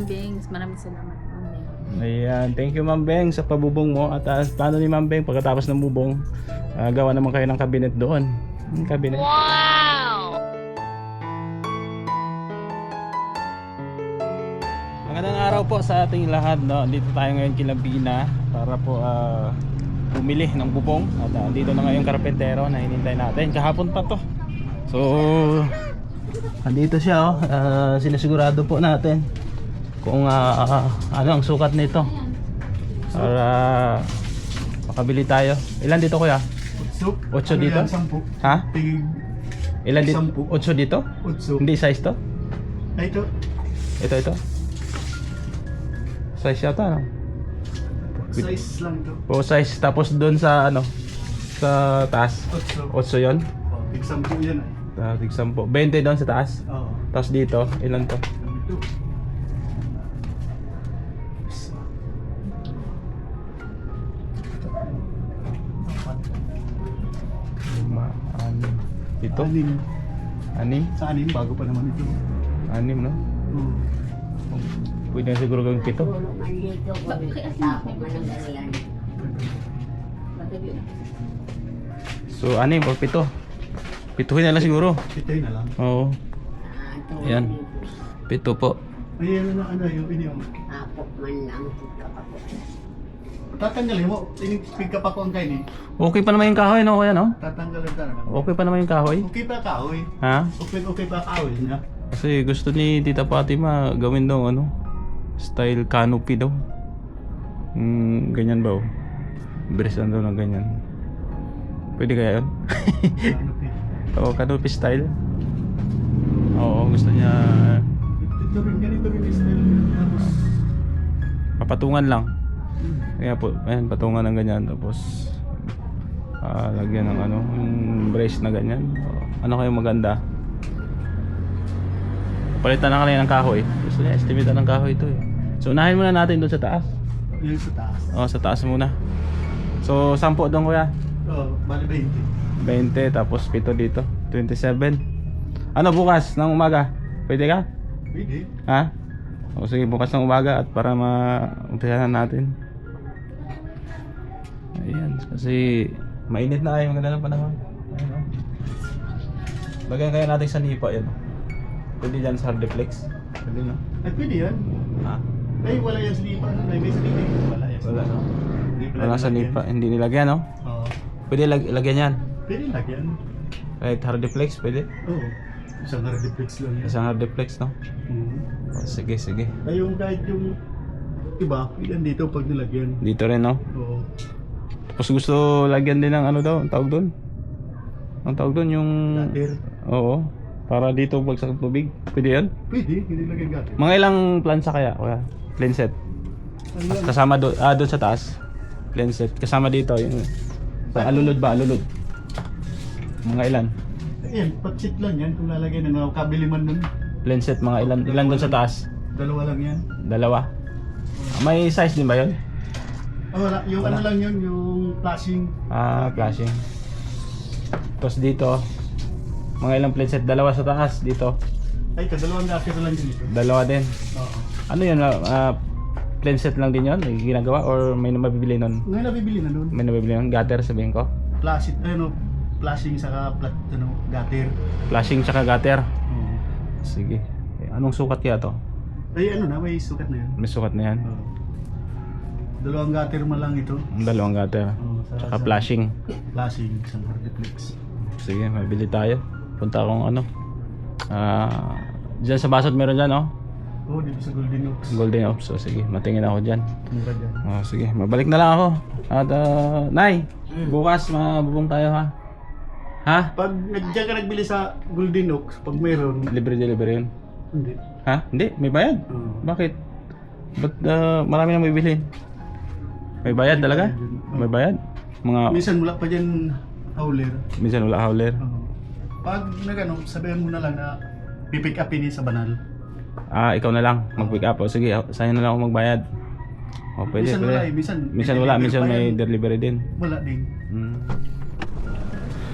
Ma'am Bings, maraming salamat. Ma'am Bings. Ayan, thank you Ma'am Beng sa pabubong mo at uh, plano ni Ma'am Beng pagkatapos ng bubong, ah, gawa naman kayo ng kabinet doon. Yung kabinet. Magandang araw po sa ating lahat. No? Dito tayo ngayon kila Bina para po ah, bumili ng bubong. At uh, dito na ngayon karpentero na hinintay natin. Kahapon pa to. So, andito siya oh. Ah, sinasigurado po natin kung uh, ano ang sukat nito para makabili tayo ilan dito kuya? 8 8 ano dito? Yan, ha? Ilan dito? 8 dito? 8 hindi size to? Ah, ito ito ito size yata ano? size lang to o size tapos doon sa ano sa taas 8 8 yun? Oh, tig 10 yan eh uh, tig 10 20 doon sa taas? oo oh. tapos dito ilan to? 2 Ito? Anim. Anim? Sa anim, bago pa naman ito. Anim, no? Oo. Pwede na siguro gawing pito. So, anim o pito. Pituhin na lang siguro. Pitay na lang. Oo. Ayan. Pito po. Ayan na ano yung inyong. Ako man lang ako. Tatanggalin mo. Ini pick up ako ang kain eh. Okay pa naman yung kahoy, no? Kuya, no? Tatanggalin ka na. Okay pa naman yung kahoy. Okay pa kahoy. Ha? Okay, okay pa kahoy niya. Kasi gusto ni Tita Fatima gawin daw ano, style canopy daw. Mm, ganyan ba? Oh? Birisan daw ng ganyan. Pwede kaya yun? Ano, pi- Oo, canopy style. Oo, gusto niya Ito rin, ganito rin yung style papatungan lang. Kaya po, ayan, patungan ng ganyan. Tapos, ah, lagyan ng ano, yung brace na ganyan. Ano kayo maganda? Palitan na kanina ng kahoy. Gusto niya, estimate ng kahoy ito eh. So, unahin muna natin doon sa taas. yun sa taas. Oo, sa taas muna. So, 10 doon kuya. Oo, bali 20. 20, tapos 7 dito. 27. Ano bukas ng umaga? Pwede ka? Pwede. Ha? O sige, bukas ng umaga at para ma-umpisahan natin. Ayan, kasi mainit na kayo, maganda ng panahon. Ayan, oh. Lagyan kaya natin sa nipa yan. oh. Pwede dyan sa hardiplex. Pwede no? Ay, pwede yan. Ha? Ay, wala yan sa lipa. Ay, may sa lipa. Wala yan. Wala no? Wala sa nipa, hindi nilagyan no? Oo. Pwede lag lagyan yan. Pwede lagyan. Kahit hardiplex, pwede. Oo. Isang rediflex lang yan. Isang hardiplex no? Mhm. O, sige, sige. Ay, yung kahit yung iba, yan dito pag nilagyan. Dito rin no? Oo. Tapos gusto lagyan din ng ano daw, ang tawag doon? Ang tawag doon yung... Gutter. Oo. Para dito bagsak ng tubig. Pwede yan? Pwede, hindi lagyan gutter. Mga ilang plansa kaya? Kuya? Plain set. Lang? Kasama doon, ah, doon sa taas. Plain set. Kasama dito. Yung, sa alulod ba? Alulod. Mga ilan? Ayan, patsit lang yan kung lalagyan ng mga kabili man nun. Plain set, mga ilan? Ilan doon sa taas? Dalawa lang yan. Dalawa. May size din ba yun? Ah, wala. Yung ano lang yun, yung flashing. Ah, flashing. Tapos dito, mga ilang plain set? Dalawa sa taas. Dito, Ay, kadalawang gutter lang yun ito. dalawa din. Oo. Ano yun? ah plain set lang din yun? May ginagawa? Or may mabibili nun? Ngayon nabibili na nun. May nabibili nun? Gutter sabihin ko? Flashing, ano, flashing saka plat, ano, gutter. Flashing tsaka gutter. Oo. Sige. Eh, anong sukat kaya to? Ay, ano na, may sukat na yan. May sukat na yan. Oo. Dalawang gutter man lang ito. Ang dalawang gutter. Oo, sa- Tsaka sa- flashing. Flashing, isang hardiplex. Sige, mabili tayo. Punta akong ano. Ah, diyan sa Basot meron dyan, oh. Oo, dito sa Golden Oaks. Golden Ops. So, sige, matingin ako dyan. Mura dyan. Oh, sige, mabalik na lang ako. At, ah, Nay, bukas mabubong tayo, ha? Ha? Pag nagdiyan ka nagbili sa Golden Oaks, pag mayroon, Libre delivery yun. hindi. Ha? Hindi, may bayad. Oo. Bakit? Ba't ah, marami nang bibilhin? May bayad talaga? May bayad? Mga, Minsan wala pa dyan howler. minsan wala howler. Oo. Pag nagano, sabihan mo na lang na pipick up ini sa banal. Ah, ikaw na lang mag-pick up. O sige, sa'yo na lang ako magbayad. O pwede, minsan pwede. wala eh, minsan, Minsan wala, minsan pa may yan. delivery din. Wala din. Mm.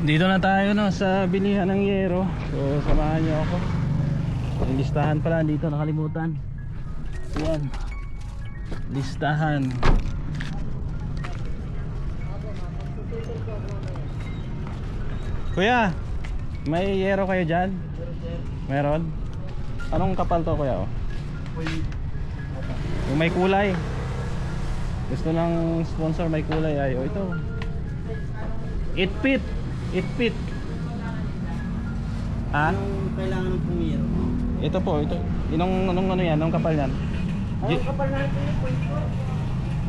Dito na tayo no sa bilihan ng yero. So samahan niyo ako. Yung listahan pala dito nakalimutan. Yan. Listahan. Kuya, may yero kayo dyan? Meron? Anong kapal to kuya? Oh? Yung may kulay. Gusto ng sponsor may kulay ay oh, ito. 8 feet. 8 feet. Ah? kailangan ng pumiro. Ito po, ito. Inong anong ano yan? Anong kapal yan? Ang kapal na ito yung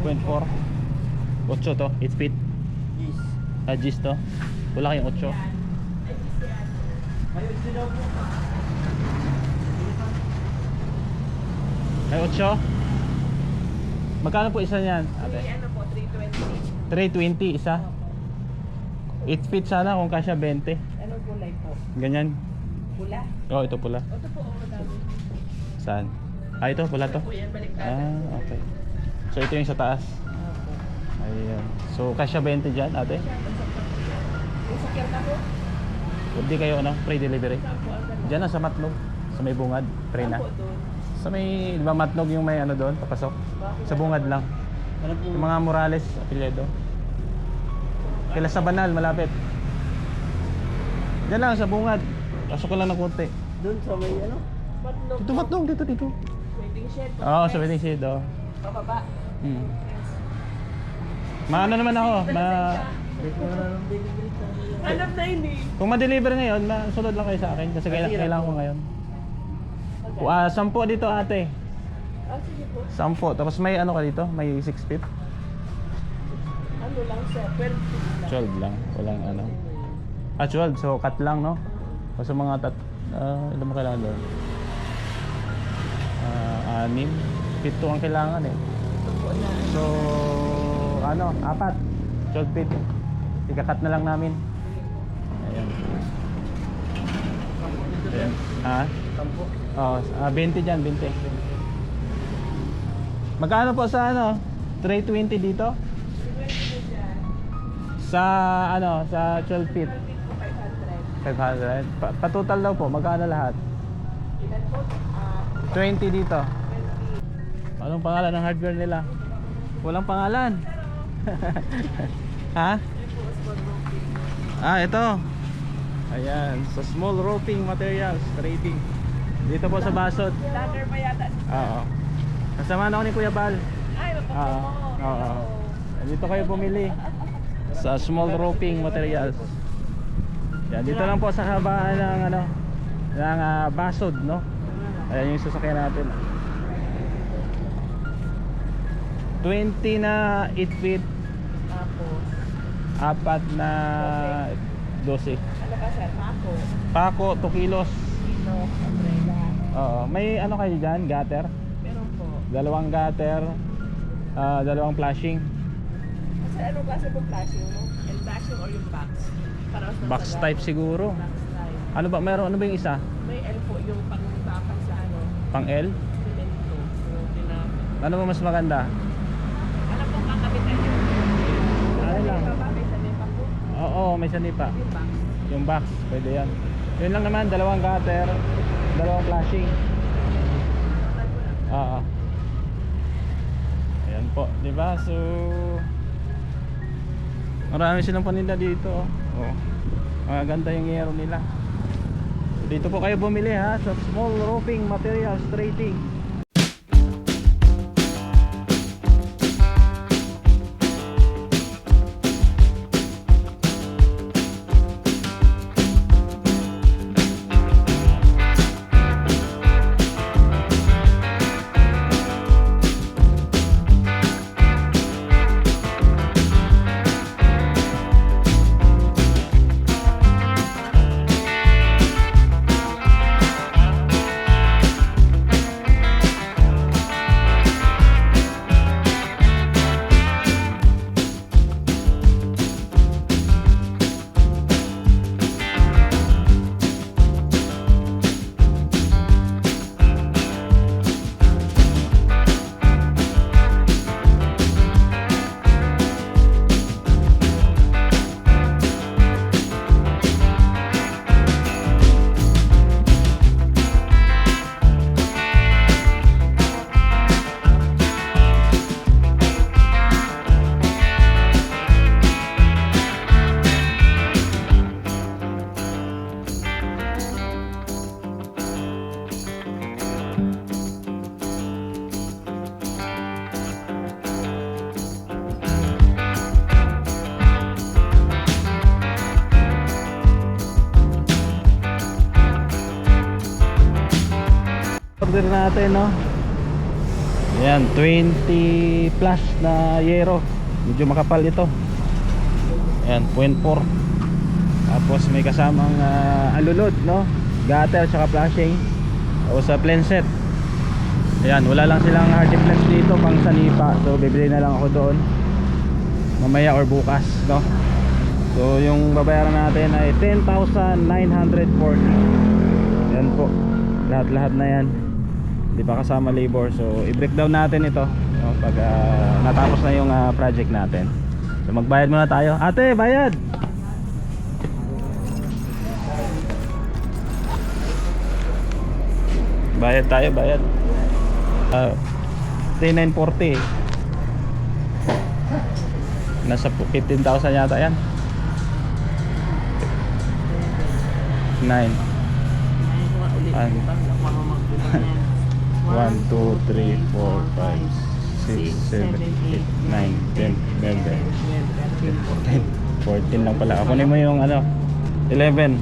point 4. 0.4. 8 to, 8 feet. Yes. Ah, Gis to. Wala kayong 8. Ayun sila daw po. May 8? Magkano po isa niyan? Ate? Ano po, 320. 320 isa. 8 feet sana kung kasya 20. Anong kulay po? Ganyan. Pula? Oh, ito pula. Ito po, oh. Saan? Ah, ito pula to. Ah, okay. So ito yung sa taas. Ayan. So kasya 20 dyan, ate? Po? Hindi kayo ano, free delivery. Diyan na sa Matnog, sa may bungad, free na. Sa may, di ba Matnog yung may ano doon, papasok? Sa bungad lang. Ano? Yung mga Morales, apelyido. Kila sa Banal, malapit. Diyan lang, sa bungad. Pasok ko lang ng konti. Doon sa may ano? Matlog Dito, po. Matnog, dito, dito. Waiting shed. Oo, sa wedding shed, oh. Pababa. Hmm. Maano naman ako, ma... Alam na yun eh. Kung ma-deliver ngayon, masunod lang kayo sa akin kasi kailangan, kailangan ko ngayon. Ah, sampo dito ate. Ah, sige po. Sampo. Tapos may ano ka dito? May 6 feet? Ano lang siya, 12 feet lang. 12 lang. Walang ano. Ah, 12. So, cut lang, no? O sa mga tat... Ah, ilan mo kailangan doon? Ah, anim. Pito ang kailangan eh. So, ano? Apat. 12 feet. Ikakat na lang namin. Ayan. Ayan. Ah? Tampo. Oh, ah, 20 dyan, 20. Magkano po sa ano? 320 dito? Sa ano, sa 12 feet. 500. Pa, pa-total daw po, magkano lahat? Ilan po? Ah, 20 dito. Anong pangalan ng hardware nila? Walang pangalan. ha? Ah, ito. Ayan, sa small roping materials, trading. Dito po sa Basod. ladder pa yata. Oo. Kasama na ako ni Kuya Bal. Ay, Oo. Oo. Dito kayo bumili sa small roping materials. Yan, dito lang po sa habaan ng ano ng ah, Basod, no? Ayan yung sasakyan natin. 20 na 8 feet, Tapos, apat na 12. Sir? Mako. Pako, 2 kilos. Kilo, umbrella. Oo. May ano kayo dyan? Gutter? Meron po. Dalawang gutter, ah, dalawang flashing. Kasi ano klase po flashing mo? El flashing or yung box? Para mas Box masagat. type siguro. Box type. Ano ba? Meron ano ba yung isa? May L po yung pangtapan sa ano, Pang L? cemento. Yung tinapit. Ano ba mas maganda? Ano pong kakabitan yun? Ano lang? Sa may sanipa po. Oo, may sanipa. Yung box. Yung box, pwede yan. Yun lang naman, dalawang gutter, dalawang flashing. Oo. Ayan po, di ba? So, marami silang paninda dito. Oh. Maganda yung yero nila. Dito po kayo bumili ha sa Small Roofing Materials Trading. In-order natin, no? Ayan, 20 plus na yero. Medyo makapal ito. Ayan, 0.4. Tapos may kasamang ah, alulod, no? Gutter, tsaka flashing. Tapos sa plain set. Ayan, wala lang silang hardiplex dito pang sanipa. So, bibili na lang ako doon. Mamaya or bukas, no? So, yung babayaran natin ay 10,940. Yan po. Lahat-lahat na yan. Hindi pa kasama labor. So, i-breakdown natin ito no? pag ah, natapos na yung ah, project natin. So, magbayad muna tayo. Ate, bayad! Bayad tayo, bayad. Uh, 940 Nasa 15,000 yata yan 9 An- 1, 2, 3, 4, 5, 6, 7, 8, 9, 10, 11, 14 lang pala. Kunin mo yung ano 11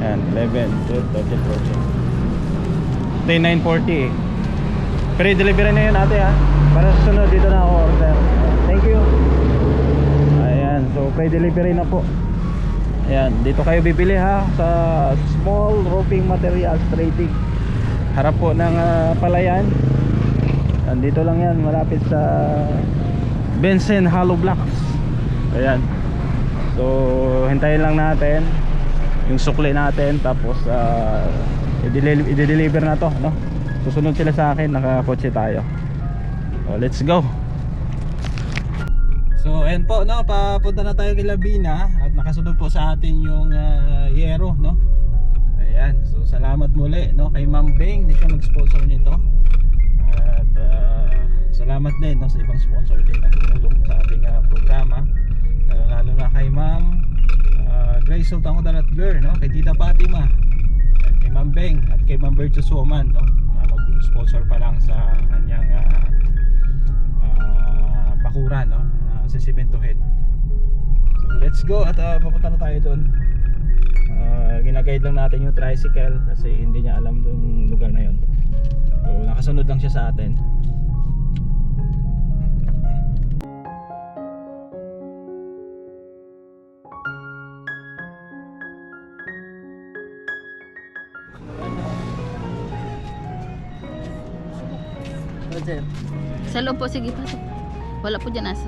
Yan, 11, 12, 13, 14 Ito yung 940 eh. Pre-delivery na yun ate ha Para sa sunod dito na ako order. Thank you. Ayan, so pre-delivery na po Ayan, dito kayo bibili ha Sa Small Roofing Materials Trading. Harap po ng ah, palayan. Andito lang yan, malapit sa Benson Hollow Blocks. Ayan. So, hintayin lang natin yung sukli natin tapos uh, i-deli- i-deliver na to no? Susunod sila sa akin nakakotse tayo. So let's go. So ayan po no? Papunta na tayo kay Labina nakasunod po sa atin yung uh, Yero no? Ayan so salamat muli no? Kay Ma'am Beng siya nag-sponsor nito. At uh, salamat din no sa ibang sponsor din na tumulong sa ating uh, programa. Lalo lalo na kay Ma'am uh, Grace Sultan Udaratger no? Kay Tita Fatima at kay Ma'am Beng at kay Ma'am Bertus Woman no? Uh, mag-sponsor pa lang sa kanyang uh, uh, bakuran no? Uh, sa Cementohead so let's go at uh, papunta na tayo doon uh, ginaguide lang natin yung tricycle kasi hindi niya alam yung lugar na yon so nakasunod lang siya sa atin Sa loob po, sige pasok. Wala po dyan aso.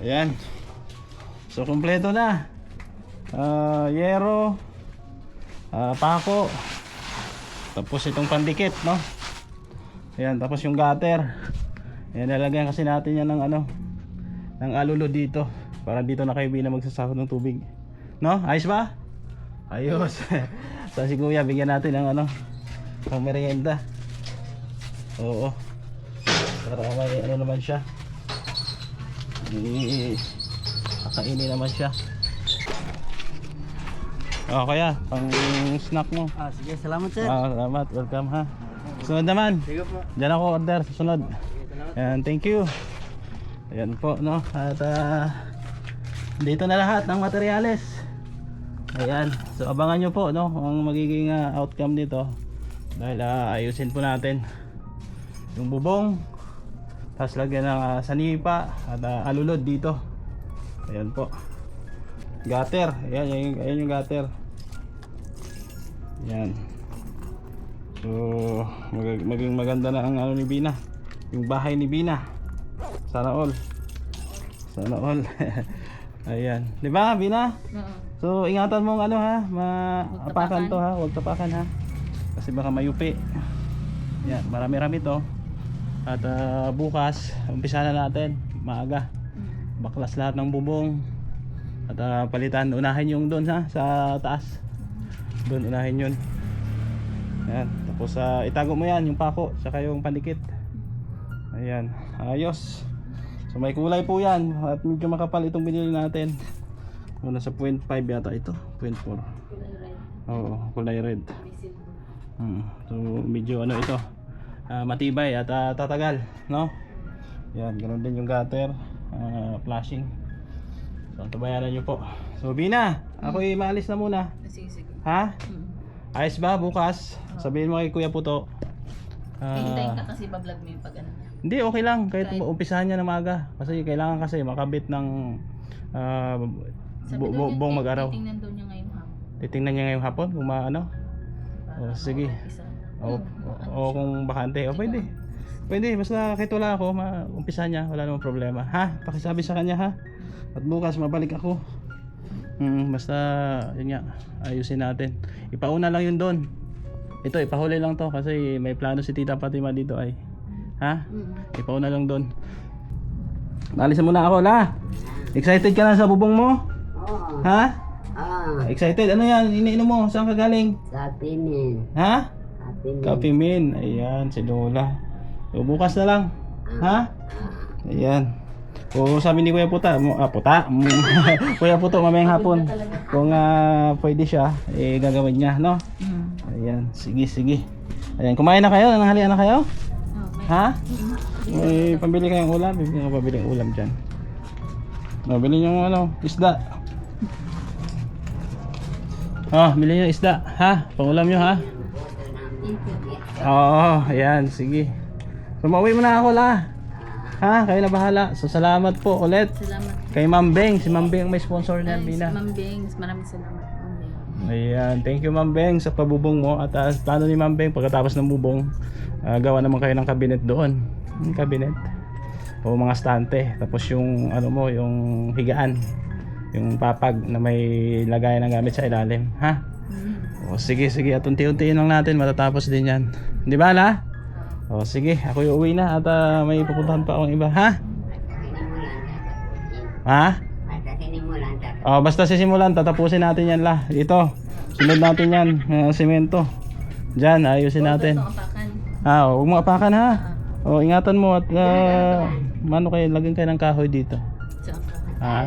Ayan. So kumpleto na. Ah, yero. Ah, pako. Tapos itong pandikit, no? Ayan, tapos yung gutter. Ayan, nalagyan kasi natin yan ng ano, ng alulo dito. Para dito na kayo na magsasakot ng tubig. No? Ayos ba? Ayos. so si kuya, bigyan natin ng ano, pang merienda. Oo. Para may ano naman siya. Eh, kakainin naman siya. Oh, kaya, pang snack mo. Ah, sige, salamat sir. Ah, salamat. Welcome ha. Sunod naman. Sige po. Diyan ako order. Susunod. Ayan, thank you. Ayan po, no. At ah, dito na lahat ng materyales. Ayan. So abangan nyo po, no, ang magiging ah, outcome nito. Dahil ah, ayusin po natin yung bubong. Tapos lagyan ng ah, sanipa at ah, alulod dito. Ayan po. Gutter. Ayan, ayan, ayan yung gutter. Ayan. So, mag maging maganda na ang ano ni Bina. Yung bahay ni Bina. Sana all. Sana all. Ayan. 'Di ba, Bina? So, ingatan mo ang ano ha, maapakan to ha, huwag tapakan ha. Kasi baka mayupi. Yan, marami-rami to. At ah, bukas, umpisa na natin, maaga. Baklas lahat ng bubong. At ah, palitan, unahin yung doon ha, sa taas. Doon unahin yun. Yan. Tapos ah, itago mo yan, yung pako, saka yung pandikit. Ayan. Ayos. So may kulay po yan. At medyo makapal itong binili natin. O, nasa 0.5 yata ito. 0.4. Oo, kulay red. Hmm. So medyo ano ito. Ah, matibay at ah, tatagal, no? Yan, ganun din yung gutter, ah, flashing. So tabayanan nyo po. So Bina, ako maalis na muna. Sige, sige. Ha? Ayos ba bukas? Sabihin mo kay Kuya Puto. Ah, Hintayin ka kasi ba-vlog mo yung pag ano hindi, okay lang. Kahit Kahit- umpisahan niya na maaga. Kasi kailangan kasi makabit ng Sabi bu- bu- buong mag-araw. Titingnan daw niya ngayon hapon. Titingnan niya ngayong hapon kung maano. Para Oh, sige. O, o kung bakante. O pwede. Pwede. Basta kahit wala ako, maumpisahan niya. Wala namang problema. Ha? Pakisabi sa kanya ha? At bukas mabalik ako. Hmm, basta yun nga. Ayusin natin. Ipauna lang yun doon. Ito, ipahuli lang to kasi may plano si Tita Fatima dito ay. Ha? Ipauna lang doon. Nalisan muna ako, la. Excited ka na sa bubong mo? Oo. Ha? Ah, Excited? Ano yan? Iniinom mo? Saan ka galing? sa pinin. Ha? Sa pinin. Coffee Min. Ayan, si Lola. So, bukas na lang. Ha? Ayan. O sabi ni Kuya Puta, mo, ah, Puta, Mm. Kuya Puto mamayang hapon. Kung ah, pwede siya, eh gagawin niya, no? Ayan, sige, sige. Ayan, kumain na kayo? Nanghalian na kayo? Ha? May pambili kayong ulam? Bibili ka pabili ng ulam dyan. No, bili niyo ano, isda. Oh, bili niyo isda, ha? Pangulam niyo, ha? Oo, ayan, sige. So, mauwi mo na ako, la. Ha? Kayo na bahala. So, salamat po ulit. Salamat. Kay Ma'am Beng. Si Ma'am Beng ang may sponsor na Ay, Bina. Ma'am Bengs, maraming salamat. Ma'am Bengs. Ayan. Thank you Ma'am Beng sa pabubong mo. At uh, plano ni Ma'am Beng pagkatapos ng bubong, ah, gawa naman kayo ng cabinet doon. Yung cabinet. O mga stante. Tapos yung ano mo, yung higaan. Yung papag na may lagayan ng gamit sa ilalim. Ha? O sige, sige. At unti-untiin lang natin. Matatapos din yan. Di ba la? O sige, ako yung uwi na at ah, may pupuntahan pa akong iba. Ha? Ha? Oh, basta sisimulan, tatapusin natin yan la. Ito, sunod natin yan, uh, semento. Diyan, ayusin natin. Ah, huwag mo apakan ha. Oh, ingatan mo at uh, mano kayo, lagyan kayo ng kahoy dito. Ah,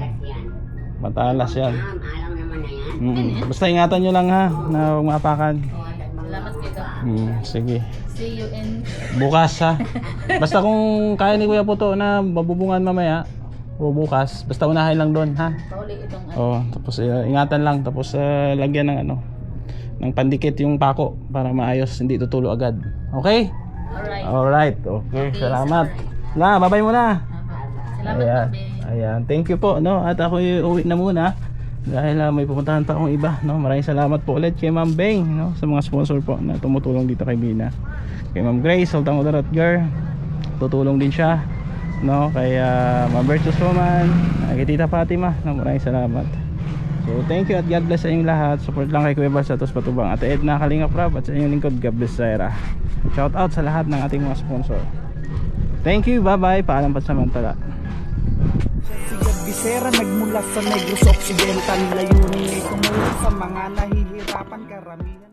matalas yan. Ma'am, alam naman na yan. Mm. Basta ingatan nyo lang ha, na huwag mo apakan. Salamat kayo. Mm, sige. See you in... Bukas ha. Basta kung kaya ni Kuya Puto na mabubungan mamaya, o bukas, basta unahin lang doon ha. Pauli itong ano. Oh, tapos uh, ingatan lang tapos uh, lagyan ng ano ng pandikit yung pako para maayos, hindi tutulo agad. Okay? Alright. Alright. Okay, Okay, salamat. alright. Na, babay muna. Salamat Ayan. Bengs. Ayan, thank you po no. At ako uwi na muna. Dahil ah, may pupuntahan pa akong iba no? Maraming salamat po ulit kay Ma'am Beng no? Sa mga sponsor po na tumutulong dito kay Bina kay Ma'am Grace Sultan Udaratgar tutulong din siya no? Kay ah, Ma'am Virtuous Woman kay Tita Fatima no? Maraming salamat. So thank you at God bless sa inyong lahat. Support lang kay Kuya Bal Santos Patubang at Edna Kalingap Rab at sa inyong lingkod. God bless Zaira shout out sa lahat ng ating mga sponsor. Thank you. Bye bye paalam pa samantala Bisera nagmula sa Negros Occidental Layunin ay tumulong sa mga nahihirapan karamihan